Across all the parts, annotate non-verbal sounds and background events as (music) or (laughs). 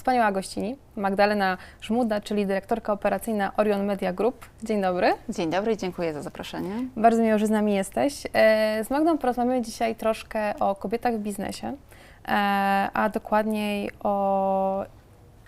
wspaniała gościni, Magdalena Żmuda, czyli dyrektorka operacyjna Orion Media Group. Dzień dobry. Dzień dobry, dziękuję za zaproszenie. Bardzo miło, że z nami jesteś. E, Z Magdą porozmawiamy dzisiaj troszkę o kobietach w biznesie, e, a dokładniej o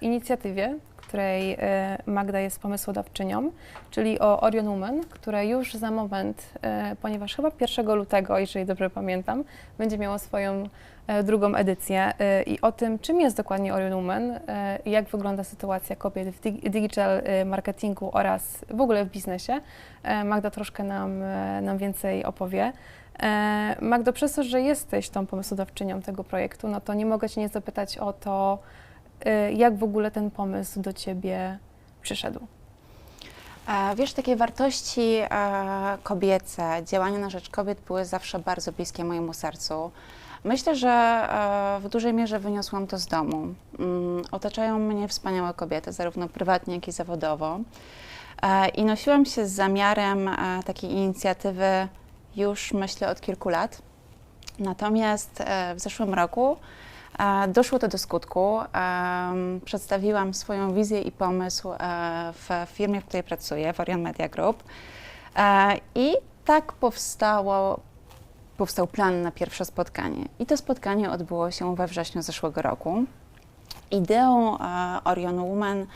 inicjatywie, której e, Magda jest pomysłodawczynią, czyli o Orion Woman, które już za moment, e, ponieważ chyba 1 lutego, jeżeli dobrze pamiętam, będzie miało swoją e, drugą edycję e, i o tym, czym jest dokładnie Orion Woman, jak wygląda sytuacja kobiet w dig- digital marketingu oraz w ogóle w biznesie. E, Magda troszkę nam, e, nam więcej opowie. Magdo, przez to, że jesteś tą pomysłodawczynią tego projektu, no to nie mogę Cię nie zapytać o to, jak w ogóle ten pomysł do Ciebie przyszedł. E, Wiesz, takie wartości e, kobiece, działania na rzecz kobiet były zawsze bardzo bliskie mojemu sercu. Myślę, że e, w dużej mierze wyniosłam to z domu. Mm, Otaczają mnie wspaniałe kobiety, zarówno prywatnie, jak i zawodowo. I nosiłam się z zamiarem takiej inicjatywy już myślę od kilku lat. Natomiast w zeszłym roku doszło to do skutku. Przedstawiłam swoją wizję i pomysł e, w firmie, w której pracuję, w Orion Media Group. E, I tak powstało, powstał plan na pierwsze spotkanie. I to spotkanie odbyło się we wrześniu zeszłego roku. Ideą e, Orion Woman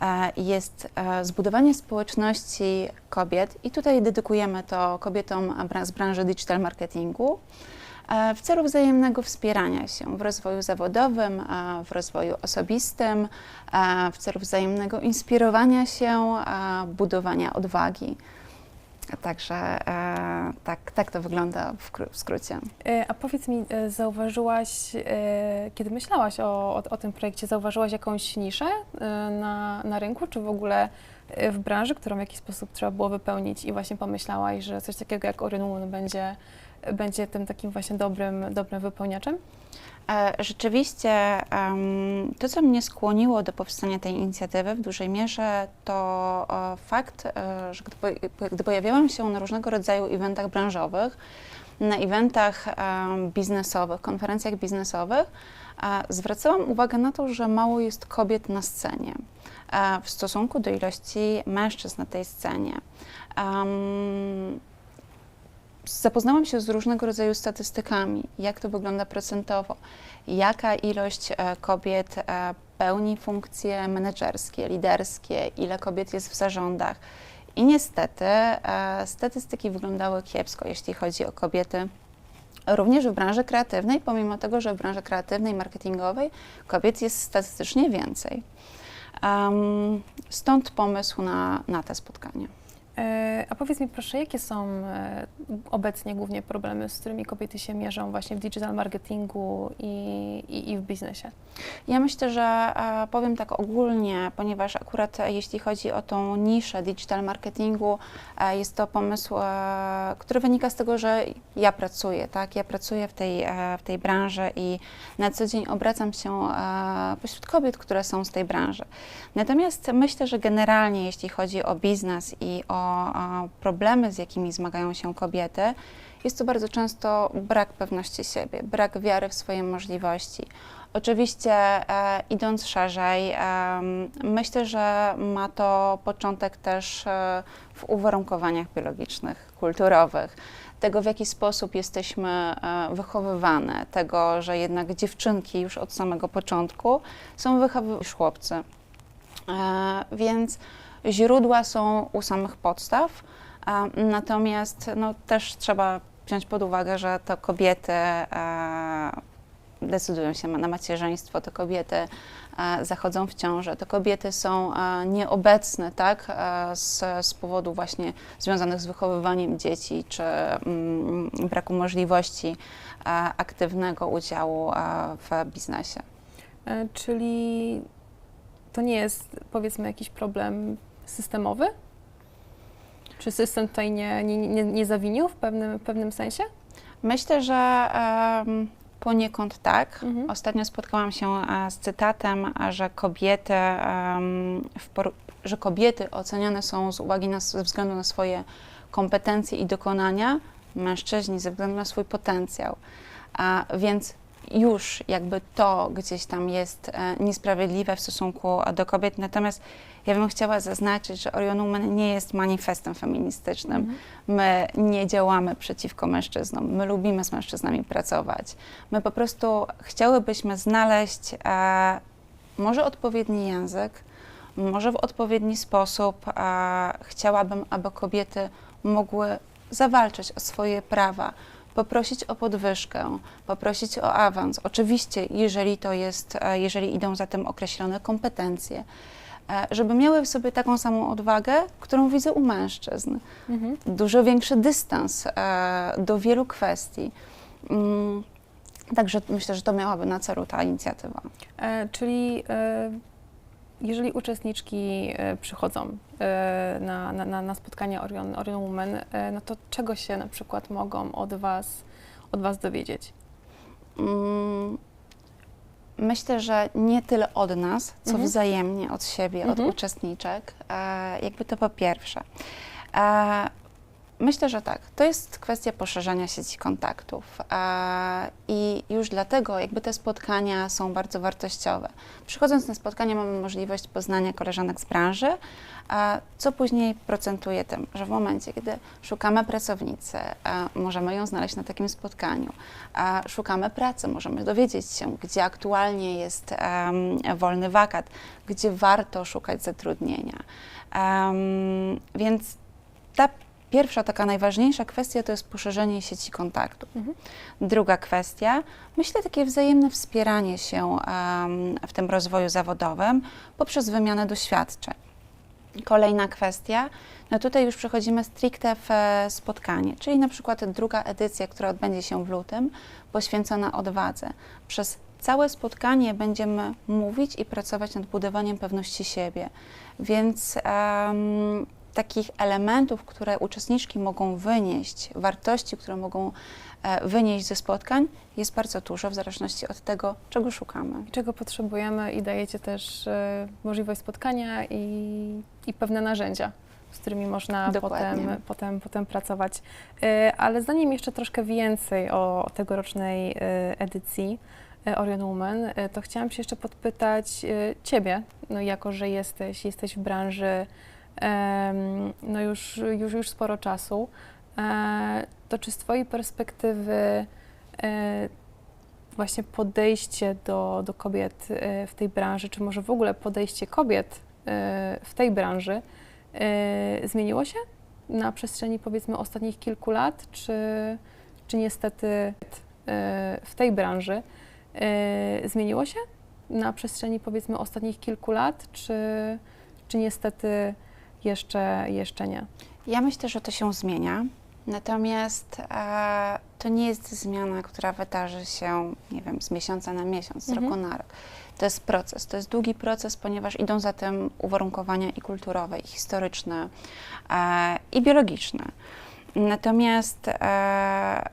e, jest e, zbudowanie społeczności kobiet i tutaj dedykujemy to kobietom z branży digital marketingu e, w celu wzajemnego wspierania się w rozwoju zawodowym, e, w rozwoju osobistym, e, w celu wzajemnego inspirowania się, e, budowania odwagi. Także e, tak, tak to wygląda w, kró- w skrócie. E, A powiedz mi, e, zauważyłaś, e, kiedy myślałaś o, o, o tym projekcie, zauważyłaś jakąś niszę e, na, na rynku, czy w ogóle e, w branży, którą w jakiś sposób trzeba było wypełnić i właśnie pomyślałaś, że coś takiego jak Woman będzie, będzie tym takim właśnie dobrym, dobrym wypełniaczem? E, Rzeczywiście to, co mnie skłoniło do powstania tej inicjatywy w dużej mierze, to e, fakt, e, że gdy, po- gdy pojawiałam się na różnego rodzaju eventach branżowych, na eventach biznesowych, konferencjach biznesowych, zwracałam uwagę na to, że mało jest kobiet na scenie w stosunku do ilości mężczyzn na tej scenie. Zapoznałam się z różnego rodzaju statystykami, jak to wygląda procentowo, jaka ilość e, kobiet e, pełni funkcje menedżerskie, liderskie, ile kobiet jest w zarządach. I niestety e, statystyki wyglądały kiepsko, jeśli chodzi o kobiety. Również w branży kreatywnej, pomimo tego, że w branży kreatywnej, marketingowej kobiet jest statystycznie więcej. Em, stąd pomysł na, na te spotkanie. E, A powiedz mi proszę, jakie są e, obecnie głównie problemy, z którymi kobiety się mierzą właśnie w digital marketingu i, i, i w biznesie? Ja myślę, że e, powiem tak ogólnie, ponieważ akurat jeśli chodzi o tą niszę digital marketingu, jest to pomysł, który wynika z tego, że ja pracuję, tak? Ja pracuję w tej, w tej branży i na co dzień obracam się pośród kobiet, które są z tej branży. Natomiast myślę, że generalnie jeśli chodzi o biznes i o problemy, z jakimi zmagają się kobiety, jest to bardzo często brak pewności siebie, brak wiary w swoje możliwości. Oczywiście, e, idąc szerzej, em, myślę, że ma to początek też e, w uwarunkowaniach biologicznych, kulturowych, tego w jaki sposób jesteśmy e, wychowywane, tego, że jednak dziewczynki już od samego początku są wychowywane niż chłopcy. E, więc źródła są u samych podstaw, natomiast no, też trzeba wziąć pod uwagę, że to kobiety e, decydują się na macierzyństwo, to kobiety e, zachodzą w ciążę, to kobiety są e, nieobecne, tak, z, z powodu właśnie związanych z wychowywaniem dzieci, czy mm, braku możliwości aktywnego udziału w biznesie. Czyli to nie jest powiedzmy jakiś problem systemowy? Czy system tutaj nie, nie, nie, nie zawinił w pewnym, w pewnym sensie? Myślę, że em, poniekąd tak. Mhm. Ostatnio spotkałam się e, z cytatem, że kobiety, poru- że kobiety oceniane są z uwagi na, ze względu na swoje kompetencje i dokonania, mężczyźni ze względu na swój potencjał. A więc już jakby to gdzieś tam jest e, niesprawiedliwe w stosunku do kobiet. Natomiast ja bym chciała zaznaczyć, że Orion Woman nie jest manifestem feministycznym. Mhm. My nie działamy przeciwko mężczyznom. My lubimy z mężczyznami pracować. My po prostu chciałybyśmy znaleźć e, może odpowiedni język, może w odpowiedni sposób. E, chciałabym, aby kobiety mogły zawalczyć o swoje prawa, poprosić o podwyżkę, poprosić o awans. Oczywiście, jeżeli to jest, e, jeżeli idą za tym określone kompetencje, e, żeby miały w sobie taką samą odwagę, którą widzę u mężczyzn. Mhm. Dużo większy dystans e, do wielu kwestii. Mm, Także myślę, że to miałaby na celu ta inicjatywa. E, czyli e, jeżeli uczestniczki przychodzą na, na, na, na spotkanie Orion, Orion Women, e, no to czego się na przykład mogą od Was, od was dowiedzieć? Mm, Myślę, że nie tyle od nas, co Mhm. wzajemnie od siebie, Mhm. od uczestniczek. E, jakby to po pierwsze. E, myślę, że tak. To jest kwestia poszerzania sieci kontaktów. E, I już dlatego jakby te spotkania są bardzo wartościowe. Przychodząc na spotkanie mamy możliwość poznania koleżanek z branży, e, co później procentuje tym, że w momencie, kiedy szukamy pracownicy, e, możemy ją znaleźć na takim spotkaniu, szukamy pracy, możemy dowiedzieć się, gdzie aktualnie jest wolny wakat, gdzie warto szukać zatrudnienia. Więc ta pierwsza, taka najważniejsza kwestia to jest poszerzenie sieci kontaktów. Mhm. Druga kwestia, myślę, takie wzajemne wspieranie się em, w tym rozwoju zawodowym poprzez wymianę doświadczeń. Kolejna kwestia, no tutaj już przechodzimy stricte w e, spotkanie, czyli na przykład druga edycja, która odbędzie się w lutym, poświęcona odwadze. Przez całe spotkanie będziemy mówić i pracować nad budowaniem pewności siebie, więc em, takich elementów, które uczestniczki mogą wynieść, wartości, które mogą e, wynieść ze spotkań, jest bardzo dużo w zależności od tego, czego szukamy. Czego potrzebujemy i dajecie też e, możliwość spotkania i, i pewne narzędzia, z którymi można Dokładnie. potem, potem, potem pracować. E, Ale zanim jeszcze troszkę więcej o tegorocznej e, edycji Orion Woman, to chciałam się jeszcze podpytać Ciebie, no jako że jesteś, jesteś w branży no już, już, już sporo czasu, e, to czy z Twojej perspektywy e, właśnie podejście do, do kobiet e, w tej branży, czy może w ogóle podejście kobiet w tej branży zmieniło się na przestrzeni powiedzmy ostatnich kilku lat, czy, czy niestety w tej branży zmieniło się na przestrzeni powiedzmy ostatnich kilku lat, czy, czy niestety jeszcze, jeszcze nie? Ja myślę, że to się zmienia. Natomiast e, to nie jest zmiana, która wydarzy się, nie wiem, z miesiąca na miesiąc, z Mhm. roku na rok. To jest proces, to jest długi proces, ponieważ idą za tym uwarunkowania i kulturowe, i historyczne, e, i biologiczne. Natomiast e,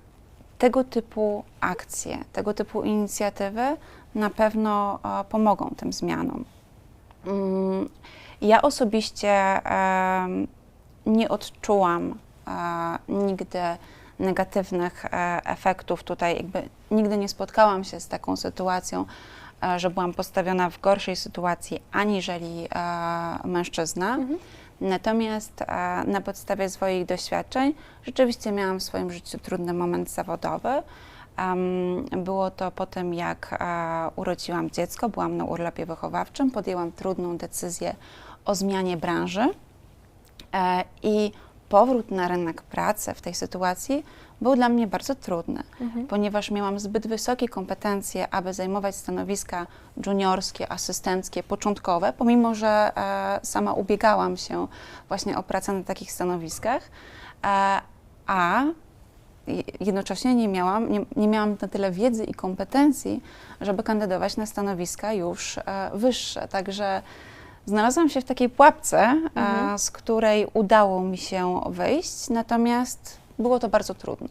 tego typu akcje, tego typu inicjatywy na pewno e, pomogą tym zmianom. Mm, Ja osobiście nie odczułam e, nigdy negatywnych e, efektów tutaj, jakby nigdy nie spotkałam się z taką sytuacją, e, że byłam postawiona w gorszej sytuacji aniżeli mężczyzna. Mhm. Natomiast na podstawie swoich doświadczeń rzeczywiście miałam w swoim życiu trudny moment zawodowy. Było to po tym, jak e, urodziłam dziecko, byłam na urlopie wychowawczym, podjęłam trudną decyzję o zmianie branży e, i powrót na rynek pracy w tej sytuacji był dla mnie bardzo trudny, Mhm. ponieważ miałam zbyt wysokie kompetencje, aby zajmować stanowiska juniorskie, asystenckie, początkowe, pomimo że e, sama ubiegałam się właśnie o pracę na takich stanowiskach, e, a jednocześnie nie miałam, nie, nie miałam na tyle wiedzy i kompetencji, żeby kandydować na stanowiska już e, wyższe. Także znalazłam się w takiej pułapce, Mhm. e, z której udało mi się wyjść, natomiast było to bardzo trudne.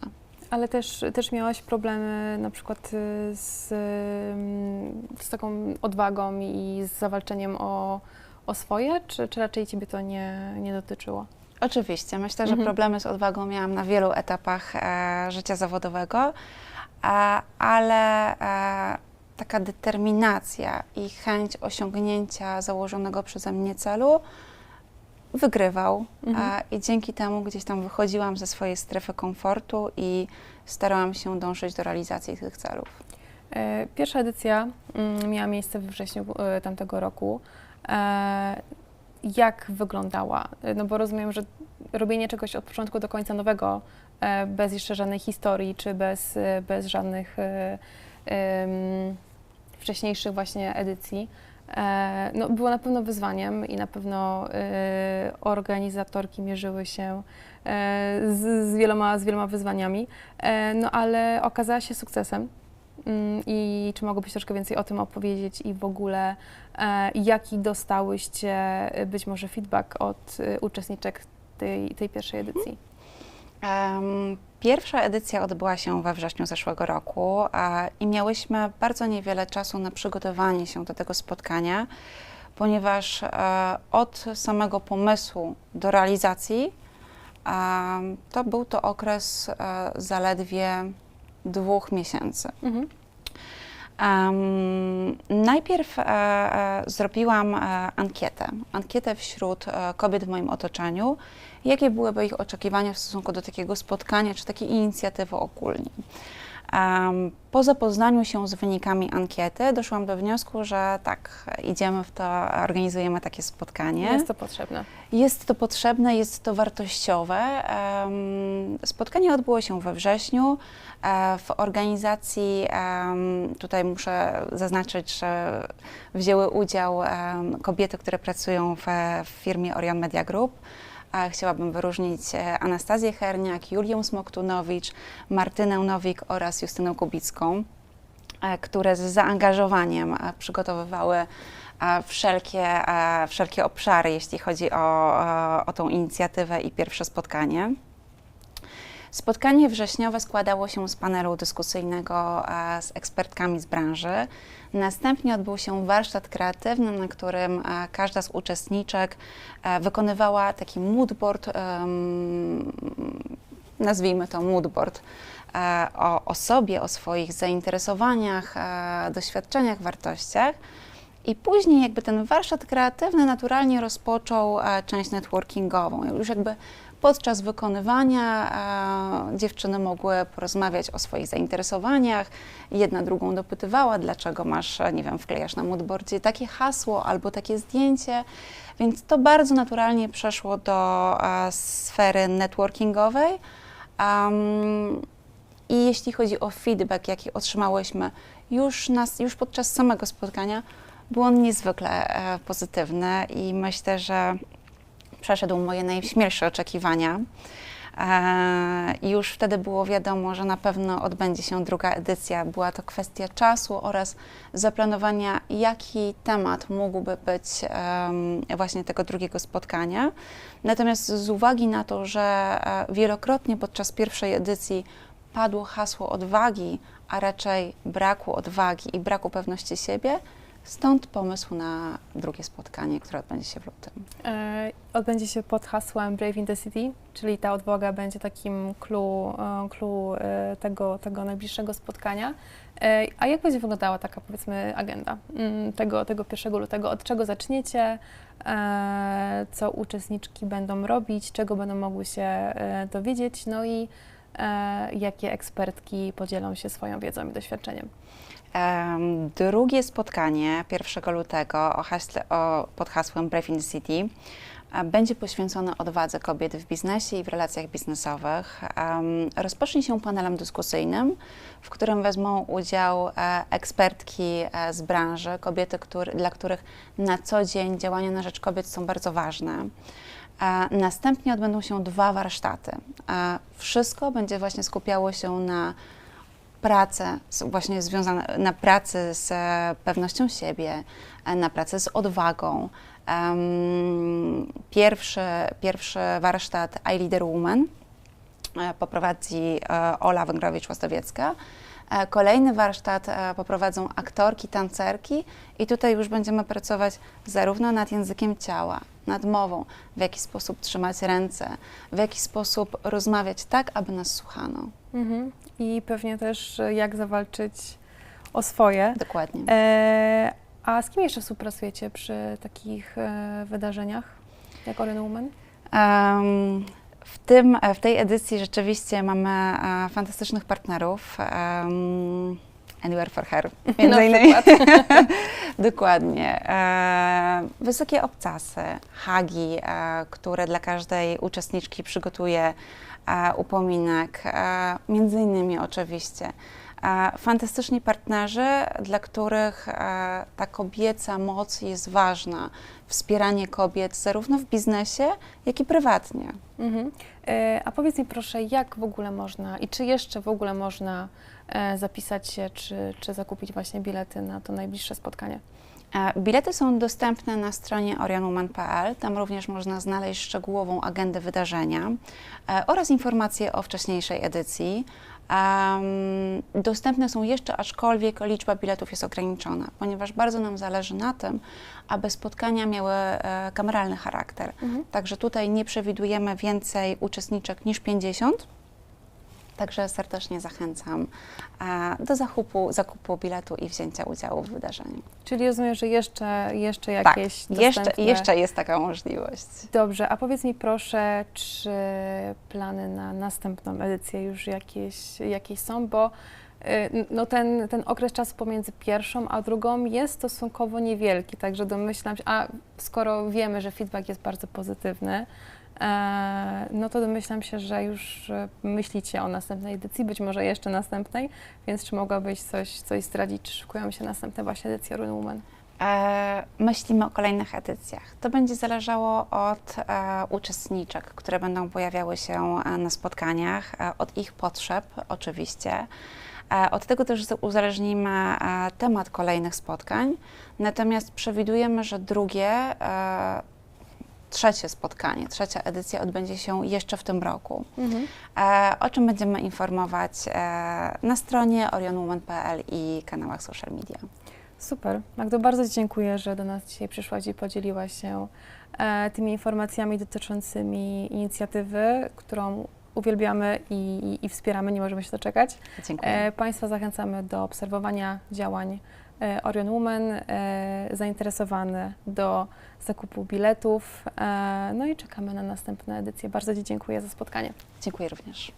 Ale też, też miałaś problemy na przykład y, z, ym, z taką odwagą i z zawalczeniem o, o swoje, czy, czy raczej Ciebie to nie, nie dotyczyło? Oczywiście, myślę, że Mhm. problemy z odwagą miałam na wielu etapach e, życia zawodowego. e, ale e, taka determinacja i chęć osiągnięcia założonego przeze mnie celu wygrywał. Mhm. E, I dzięki temu gdzieś tam wychodziłam ze swojej strefy komfortu i starałam się dążyć do realizacji tych celów. E, Pierwsza edycja mm, miała miejsce we wrześniu tamtego roku. Jak wyglądała? No bo rozumiem, że robienie czegoś od początku do końca nowego, e, bez jeszcze żadnej historii, czy bez, e, bez żadnych em, wcześniejszych właśnie edycji, no było na pewno wyzwaniem i na pewno organizatorki mierzyły się z, z, wieloma, z wieloma wyzwaniami, no ale okazała się sukcesem. Mm, I czy mogłabyś troszkę więcej o tym opowiedzieć i w ogóle e, jaki dostałyście e, być może feedback od e, uczestniczek tej, tej pierwszej edycji? Em, Pierwsza edycja odbyła się we wrześniu zeszłego roku a, i miałyśmy bardzo niewiele czasu na przygotowanie się do tego spotkania, ponieważ od samego pomysłu do realizacji em, to był to okres zaledwie dwóch miesięcy. Mhm. Em, najpierw e, e, zrobiłam e, ankietę, ankietę wśród e, kobiet w moim otoczeniu, jakie byłyby ich oczekiwania w stosunku do takiego spotkania czy takiej inicjatywy ogólnie. Po zapoznaniu się z wynikami ankiety doszłam do wniosku, że tak, idziemy w to, organizujemy takie spotkanie. Jest to potrzebne. Jest to potrzebne, jest to wartościowe. Spotkanie odbyło się we wrześniu. E, W organizacji, tutaj muszę zaznaczyć, że wzięły udział kobiety, które pracują w, w firmie Orion Media Group. Chciałabym wyróżnić e, Anastazję Herniak, Julię Smoktunowicz, Martynę Nowik oraz Justynę Kubicką e, które z zaangażowaniem e, przygotowywały wszelkie, wszelkie obszary, jeśli chodzi o, o tą inicjatywę i pierwsze spotkanie. Spotkanie wrześniowe składało się z panelu dyskusyjnego e, z ekspertkami z branży. Następnie odbył się warsztat kreatywny, na którym e, każda z uczestniczek e, wykonywała taki moodboard, nazwijmy to moodboard, o, o sobie, o swoich zainteresowaniach, doświadczeniach, wartościach. I później jakby ten warsztat kreatywny naturalnie rozpoczął część networkingową. Już jakby podczas wykonywania dziewczyny mogły porozmawiać o swoich zainteresowaniach. Jedna drugą dopytywała, dlaczego masz, nie wiem, wklejasz na moodboardzie takie hasło albo takie zdjęcie. Więc to bardzo naturalnie przeszło do sfery networkingowej. Am, I jeśli chodzi o feedback, jaki otrzymałyśmy już, nas, już podczas samego spotkania, był on niezwykle e, pozytywny i myślę, że przeszedł moje najśmielsze oczekiwania. E, I już wtedy było wiadomo, że na pewno odbędzie się druga edycja. Była to kwestia czasu oraz zaplanowania, jaki temat mógłby być właśnie tego drugiego spotkania. Natomiast z uwagi na to, że e, wielokrotnie podczas pierwszej edycji padło hasło odwagi, a raczej braku odwagi i braku pewności siebie, stąd pomysł na drugie spotkanie, które odbędzie się w lutym. E, Odbędzie się pod hasłem Brave in the City, czyli ta odwaga będzie takim clue, e, clue e, tego, tego najbliższego spotkania. E, A jak będzie wyglądała taka, powiedzmy, agenda mm, tego, tego 1 lutego? Od czego zaczniecie? E, Co uczestniczki będą robić? Czego będą mogły się e, dowiedzieć? No i jakie ekspertki podzielą się swoją wiedzą i doświadczeniem? Em, Drugie spotkanie 1 lutego o o, pod hasłem Brave in City e, będzie poświęcone odwadze kobiet w biznesie i w relacjach biznesowych. Rozpocznie się panelem dyskusyjnym, w którym wezmą udział e, ekspertki e, z branży, kobiety, dla których na co dzień działania na rzecz kobiet są bardzo ważne. Następnie odbędą się dwa warsztaty. E, Wszystko będzie właśnie skupiało się na pracę z- właśnie związane, na pracy z pewnością siebie, e, na pracę z odwagą. Pierwszy, pierwszy warsztat I Leader Woman e, poprowadzi e, Ola Węgrowicz-Łastowiecka. E, Kolejny warsztat e, poprowadzą aktorki, tancerki i tutaj już będziemy pracować zarówno nad językiem ciała, nad mową, w jaki sposób trzymać ręce, w jaki sposób rozmawiać tak, aby nas słuchano. Mhm. I pewnie też e, jak zawalczyć o swoje. Dokładnie. E, a z kim jeszcze współpracujecie przy takich e, wydarzeniach jak Orion Woman? Em, w, tym, w tej edycji rzeczywiście mamy e, fantastycznych partnerów. Um, Anywhere for Her, (laughs) między innymi. (laughs) Dokładnie. E, wysokie obcasy, hagi, e, które dla każdej uczestniczki przygotuje e, upominek, e, między innymi oczywiście. E, fantastyczni partnerzy, dla których e, ta kobieca moc jest ważna. Wspieranie kobiet zarówno w biznesie, jak i prywatnie. Mhm. E, a powiedz mi proszę, jak w ogóle można i czy jeszcze w ogóle można e, zapisać się, czy, czy zakupić właśnie bilety na to najbliższe spotkanie? Bilety są dostępne na stronie orionwoman.pl. Tam również można znaleźć szczegółową agendę wydarzenia e, oraz informacje o wcześniejszej edycji. Em, dostępne są jeszcze, aczkolwiek liczba biletów jest ograniczona, ponieważ bardzo nam zależy na tym, aby spotkania miały e, kameralny charakter. Mhm. Także tutaj nie przewidujemy więcej uczestniczek niż 50. Także serdecznie zachęcam e, do zakupu, zakupu biletu i wzięcia udziału w wydarzeniu. Czyli rozumiem, że jeszcze, jeszcze Tak, jakieś jeszcze, dostępne... jeszcze jest taka możliwość. Dobrze, a powiedz mi proszę, czy plany na następną edycję już jakieś, jakieś są, bo y, no ten, ten okres czasu pomiędzy pierwszą a drugą jest stosunkowo niewielki, także domyślam się, a skoro wiemy, że feedback jest bardzo pozytywny, no to domyślam się, że już e, myślicie o następnej edycji, być może jeszcze następnej, więc czy mogłabyś coś, coś zdradzić, czy szykują się następne właśnie edycje Run Woman? E, myślimy o kolejnych edycjach. To będzie zależało od e, uczestniczek, które będą pojawiały się e, na spotkaniach, e, od ich potrzeb oczywiście. E, od tego też uzależnimy e, temat kolejnych spotkań. Natomiast przewidujemy, że drugie, e, trzecie spotkanie, trzecia edycja odbędzie się jeszcze w tym roku. Mhm. E, o czym będziemy informować e, na stronie orionwoman.pl i kanałach social media. Super. Magdo, bardzo Ci dziękuję, że do nas dzisiaj przyszłaś i podzieliłaś się e, tymi informacjami dotyczącymi inicjatywy, którą uwielbiamy i, i, wspieramy, nie możemy się doczekać. Dziękuję. E, państwa zachęcamy do obserwowania działań Orion Woman, e, zainteresowane do zakupu biletów, e, no i czekamy na następne edycje. Bardzo Ci dziękuję za spotkanie. Dziękuję również.